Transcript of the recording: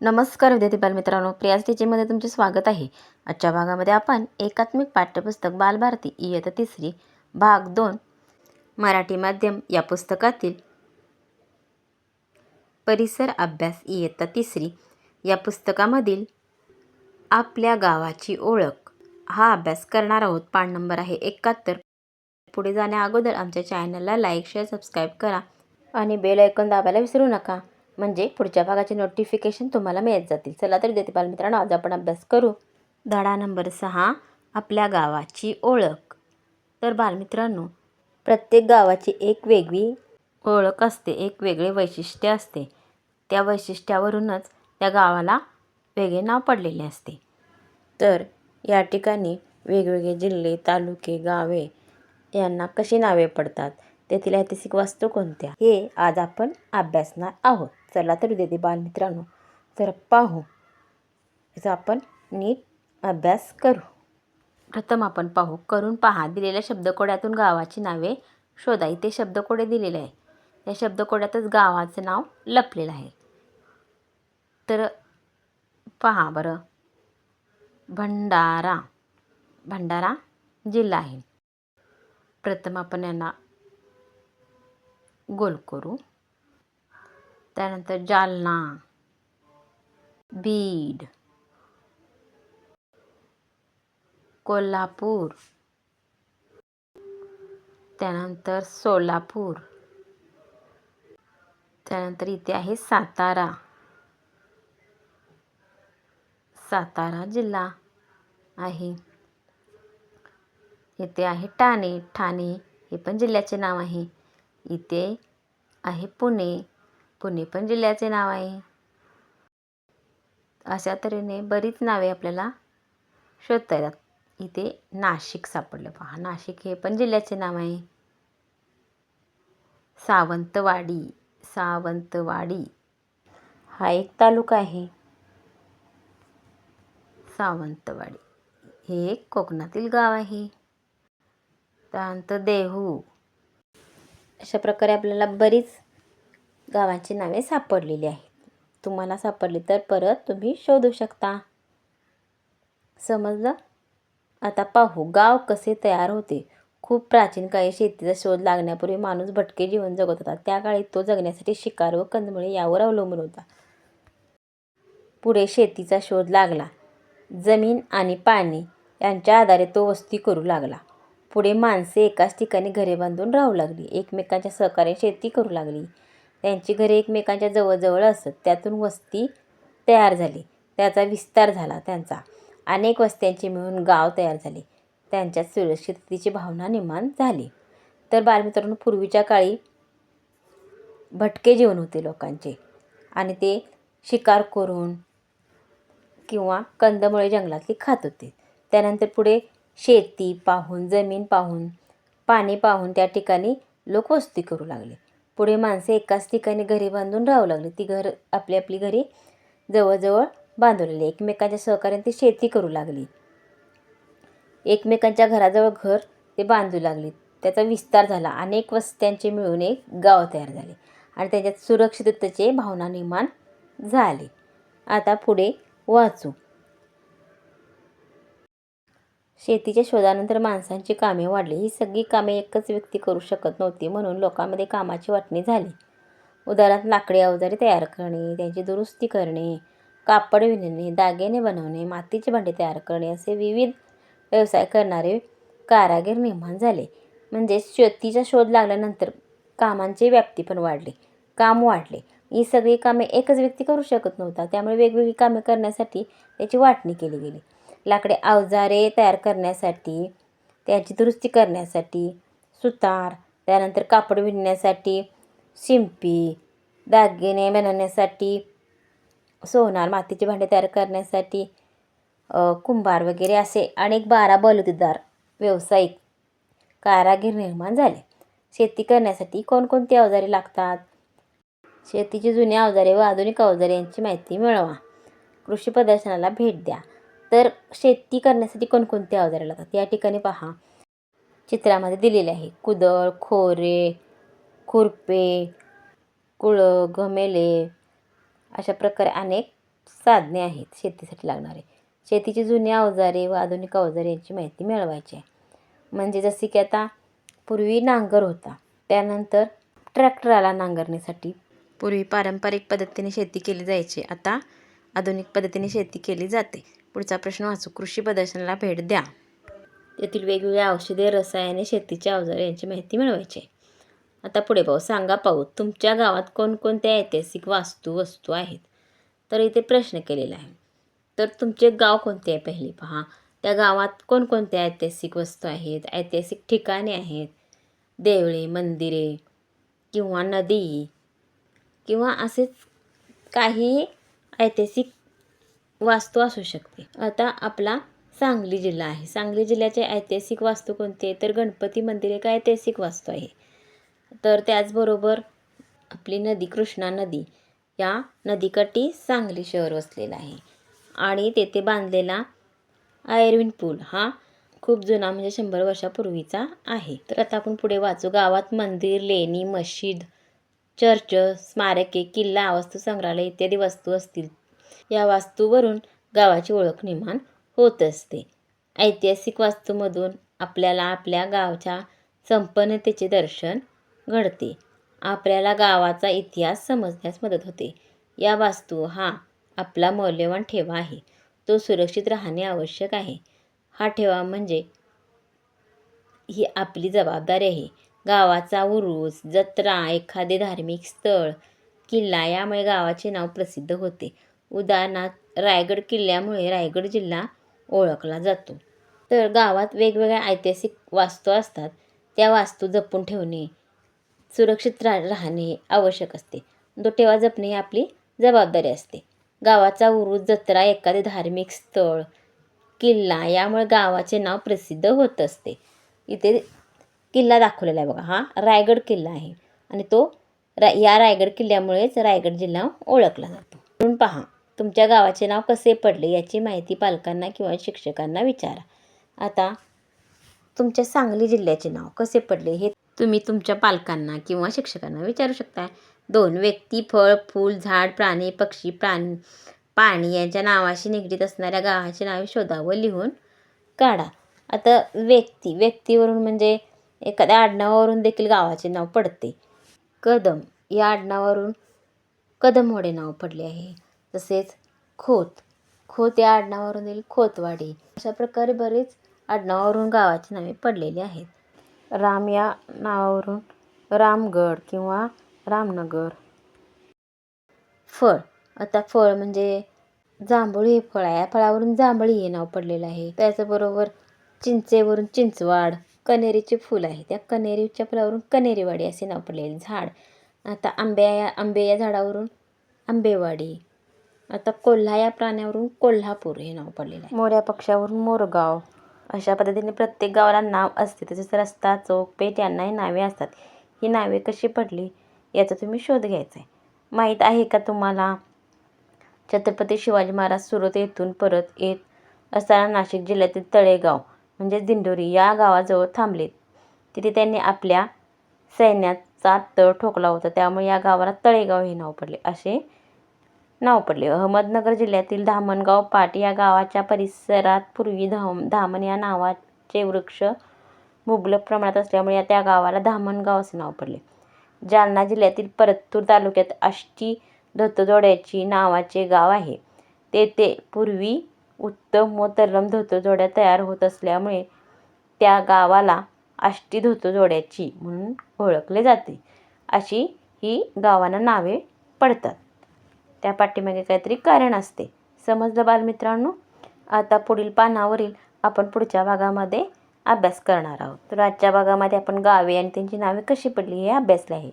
नमस्कार विद्यार्थी बालमित्रांनो प्रियाज टीचिंगमध्ये तुमचे स्वागत आहे. आजच्या भागामध्ये आपण एकात्मिक पाठ्यपुस्तक बालभारती इयत्ता तिसरी भाग दोन मराठी माध्यम या पुस्तकातील परिसर अभ्यास इयत्ता तिसरी. या पुस्तकामधील आपल्या गावाची ओळख हा अभ्यास करणार आहोत. पान नंबर आहे एकाहत्तर. पुढे जाण्या अगोदर आमच्या चॅनलला लाईक शेअर सबस्क्राईब करा आणि बेल ऐकून दाबायला विसरू नका. म्हणजे पुढच्या भागाचे नोटिफिकेशन तुम्हाला मिळत जातील. चला तर देते बालमित्रांनो आज आपण अभ्यास करू. धडा नंबर सहा आपल्या गावाची ओळख. तर बालमित्रांनो प्रत्येक गावाची एक वेगळी ओळख असते एक वेगळे वैशिष्ट्य असते. त्या वैशिष्ट्यावरूनच त्या गावाला वेगळे नाव पडलेले असते. तर या ठिकाणी वेगवेगळे जिल्हे तालुके गावे यांना कशी नावे पडतात? तेथील ऐतिहासिक वास्तू कोणत्या? हे आज आपण अभ्यासणार आहोत. चला तर विद्यार्थी बालमित्रांनो. तर पाहू. याचा आपण नीट अभ्यास करू. प्रथम आपण पाहू. करून पहा. दिलेल्या शब्दकोड्यातून गावाची नावे शोधा. इथे शब्दकोडे दिलेले आहे. या शब्दकोड्यातच गावाचं नाव लपलेलं आहे. तर पहा बरं. भंडारा. भंडारा जिल्हा आहे. प्रथम आपण यांना गोल करू. त्यानंतर जालना. बीड. कोल्हापूर. त्यानंतर सोलापूर. त्यानंतर इथे आहे सातारा. सातारा जिल्हा आहे. इथे आहे ठाणे. ठाणे हे पण जिल्ह्याचे नाव आहे. इथे आहे पुणे. पुणे पण जिल्ह्याचे नाव आहे. अशा तऱ्हेने बरीच नावे आपल्याला शोधता येतात. इथे नाशिक सापडलं पहा. नाशिक हे पण जिल्ह्याचे नाव आहे. सावंतवाडी सावंतवाडी हा एक तालुका आहे. सावंतवाडी हे एक कोकणातील गाव आहे. त्यानंतर देहू. अशा प्रकारे आपल्याला बरीच गावांची नावे सापडलेली आहेत. तुम्हाला सापडली तर परत तुम्ही शोधू शकता. समजलं? आता पाहू गाव कसे तयार होते? खूप प्राचीन काळी शेतीचा शोध लागण्यापूर्वी माणूस भटके जीवन जगत होता. त्या काळी तो जगण्यासाठी शिकार व कंदमुळे यावर अवलंबून होता. पुढे शेतीचा शोध लागला. जमीन आणि पाणी यांच्या आधारे तो वस्ती करू लागला. पुढे माणसे एकाच ठिकाणी घरे बांधून राहू लागली. एकमेकांच्या सहकार्याने शेती करू लागली. त्यांची घरे एकमेकांच्या जवळजवळ असत. त्यातून वस्ती तयार झाली. त्याचा विस्तार झाला त्यांचा. अनेक वस्त्यांचे मिळून गाव तयार झाले. त्यांच्यात सुरक्षिततेची भावना निर्माण झाली. तर बालमित्रांनो पूर्वीच्या काळी भटके जीवन होते लोकांचे. आणि ते शिकार करून किंवा कंदमुळे जंगलातली खात होते. त्यानंतर पुढे शेती पाहून जमीन पाहून पाणी पाहून त्या ठिकाणी लोक वस्ती करू लागले. पुढे माणसे एकाच ठिकाणी घरी बांधून राहू लागली. ती घर आपली आपली घरी जवळजवळ बांधवलेली एकमेकांच्या सहकार्याने ती शेती करू लागली. एकमेकांच्या घराजवळ घर ते बांधू लागली. त्याचा विस्तार झाला. अनेक वस्त्यांचे मिळून एक गाव तयार झाले आणि त्याच्यात सुरक्षिततेचे भावना निर्माण झाली. आता पुढे वाचू. शेतीच्या शोधानंतर माणसांची कामे वाढली. ही सगळी कामे एकच व्यक्ती करू शकत नव्हती म्हणून लोकांमध्ये कामाची वाटणी झाली. उदाहरणार्थ लाकडी अवजारे तयार करणे त्यांची दुरुस्ती करणे कापड विणणे दागिने बनवणे मातीचे भांडे तयार करणे असे विविध व्यवसाय करणारे कारागीर निर्माण झाले. म्हणजे शेतीचा शोध लागल्यानंतर कामांची व्याप्ती पण वाढली काम वाढले. ही सगळी कामे एकच व्यक्ती करू शकत नव्हता. त्यामुळे वेगवेगळी कामे करण्यासाठी त्याची वाटणी केली गेली. लाकडी अवजारे तयार करण्यासाठी त्याची दुरुस्ती करण्यासाठी सुतार त्यानंतर कापड विणण्यासाठी शिंपी दागिने बनवण्यासाठी सोनार मातीचे भांडे तयार करण्यासाठी कुंभार वगैरे असे अनेक बारा बलुतेदार व्यावसायिक कारागीर निर्माण झाले. शेती करण्यासाठी कोणकोणती अवजारे लागतात? शेतीची जुनी अवजारे व आधुनिक अवजारे यांची माहिती मिळवा. कृषी प्रदर्शनाला भेट द्या. तर शेती करण्यासाठी कोणकोणती अवजारे लागतात? या ठिकाणी पहा. चित्रामध्ये दिलेले आहे. कुदळ खोरे खुरपे कुळं घमेले अशा प्रकारे अनेक साधने आहेत शेतीसाठी लागणारे. शेतीची जुनी अवजारे व आधुनिक अवजारे यांची माहिती मिळवायची आहे. म्हणजे जसे की आता पूर्वी नांगर होता. त्यानंतर ट्रॅक्टर आला पूर्वी पारंपरिक पद्धतीने शेती केली जायची. आता आधुनिक पद्धतीने शेती केली जाते. पुढचा प्रश्न वाचू. कृषी प्रदर्शनाला भेट द्या. तेथील वेगवेगळ्या औषधे रसायने शेतीच्या अवजारे यांची माहिती मिळवायची. आहे आता पुढे पाहू. सांगा पाहू तुमच्या गावात कोणकोणत्या ऐतिहासिक वास्तू वस्तू आहेत? तर इथे प्रश्न केलेला आहे. तर तुमचे गाव कोणते आहे पहिली? पहा. त्या गावात कोणकोणत्या ऐतिहासिक वस्तू आहेत? ऐतिहासिक ठिकाणे आहेत? देवळे मंदिरे किंवा नदी किंवा असेच काही ऐतिहासिक वास्तू असू शकते. आता आपला सांगली जिल्हा आहे. सांगली जिल्ह्याचे ऐतिहासिक वास्तू कोणते तर गणपती मंदिर एक ऐतिहासिक वास्तू आहे. तर त्याचबरोबर आपली नदी कृष्णा नदी या नदीकाठी सांगली शहर वसलेलं आहे. आणि तेथे बांधलेला आयर्विन पूल हा खूप जुना म्हणजे शंभर वर्षापूर्वीचा आहे. तर आता आपण पुढे वाचू. गावात मंदिर लेणी मशीद चर्च स्मारके किल्ला वस्तू संग्रहालय इत्यादी वस्तू असतील. या वास्तूवरून गावाची ओळख निर्माण होत असते. ऐतिहासिक वास्तूमधून आपल्याला आपल्या गावच्या संपन्नतेचे दर्शन घडते. आपल्याला गावाचा इतिहास समजण्यास मदत होते. या वास्तू हा आपला मौल्यवान ठेवा आहे. तो सुरक्षित राहणे आवश्यक आहे. हा ठेवा म्हणजे ही आपली जबाबदारी आहे. गावाचा उरूस जत्रा एखादे धार्मिक स्थळ किल्ला यामुळे गावाचे नाव प्रसिद्ध होते. उदाहरणार्थ रायगड किल्ल्यामुळे रायगड जिल्हा ओळखला जातो. तर गावात वेगवेगळ्या ऐतिहासिक वास्तू असतात. त्या वास्तू जपून ठेवणे सुरक्षित रा राहणे आवश्यक असते. तो ठेवा जपणे ही आपली जबाबदारी असते. गावाचा उरूस जत्रा एखादे धार्मिक स्थळ किल्ला यामुळे गावाचे नाव प्रसिद्ध होत असते. इथे किल्ला दाखवलेला आहे बघा. हा रायगड किल्ला आहे. आणि तो रा या रायगड किल्ल्यामुळेच रायगड जिल्हा ओळखला जातो. म्हणून पहा. तुमच्या गावाचे नाव कसे पडले याची माहिती पालकांना किंवा शिक्षकांना विचारा. आता तुमच्या सांगली जिल्ह्याचे नाव कसे पडले हे तुम्ही तुमच्या पालकांना किंवा शिक्षकांना विचारू शकता. दोन व्यक्ती फळ फूल झाड प्राणी पक्षी प्राणी पाणी यांच्या नावाशी निगडीत असणाऱ्या गावाचे नावे शोधा व लिहून काढा. आता व्यक्ती व्यक्तीवरून म्हणजे एखाद्या आडनावावरून देखील गावाचे नाव पडते. कदम या आडनावावरून कदमवाडे नाव पडले आहे. तसेच खोत. खोत या आडनावावरून येईल खोतवाडी. अशा प्रकारे बरेच आडनावावरून गावाची नावे पडलेली आहेत. राम या नावावरून रामगड किंवा रामनगर. फळ. आता फळ म्हणजे जांभूळ हे फळ आहे. या फळावरून जांभळी हे नाव पडलेलं आहे. त्याचबरोबर चिंचेवरून चिंचवाड कनेरीचे फूल आहे त्या कनेरीच्या फुलावरून कनेरीवाडी असे नाव पडलेले. झाड. आता आंब्या या आंबे या झाडावरून आंबेवाडी. आता कोल्हा या प्राण्यावरून कोल्हापूर हे नाव पडलेलं आहे. मोऱ्या पक्षावरून मोरगाव. अशा पद्धतीने प्रत्येक गावाला नाव असते. तसेच रस्ता चौक पेठ यांनाही नावे असतात. ही नावे कशी पडली याचा तुम्ही शोध घ्यायचा आहे माहीत आहे का तुम्हाला? छत्रपती शिवाजी महाराज सुरत येथून परत येत असताना नाशिक जिल्ह्यातील तळेगाव म्हणजेच दिंडोरी या गावाजवळ थांबले तिथे त्यांनी आपल्या सैन्याचा तळ ठोकला होता. त्यामुळे या गावाला तळेगाव हे नाव पडले. असे नाव पडले. अहमदनगर जिल्ह्यातील धामणगाव पाट या गावाच्या परिसरात पूर्वी धाम धामण या नावाचे वृक्ष मुबलक प्रमाणात असल्यामुळे या त्या गावाला धामणगाव असे नाव पडले. जालना जिल्ह्यातील परतूर तालुक्यात आष्टी धोतजोड्याची नावाचे गाव आहे. तेथे पूर्वी उत्तम व तर्रम धोतजोड्या तयार होत असल्यामुळे त्या गावाला आष्टी धोतजोड्याची म्हणून ओळखले जाते. अशी ही गावांना नावे पडतात. त्या पाठीमागे काहीतरी कारण असते. समजलं बालमित्रांनो? आता पुढील पानावरील आपण पुढच्या भागामध्ये अभ्यास करणार आहोत. तर आजच्या भागामध्ये आपण गावे आणि त्यांची नावे कशी पडली हे अभ्यासले आहे.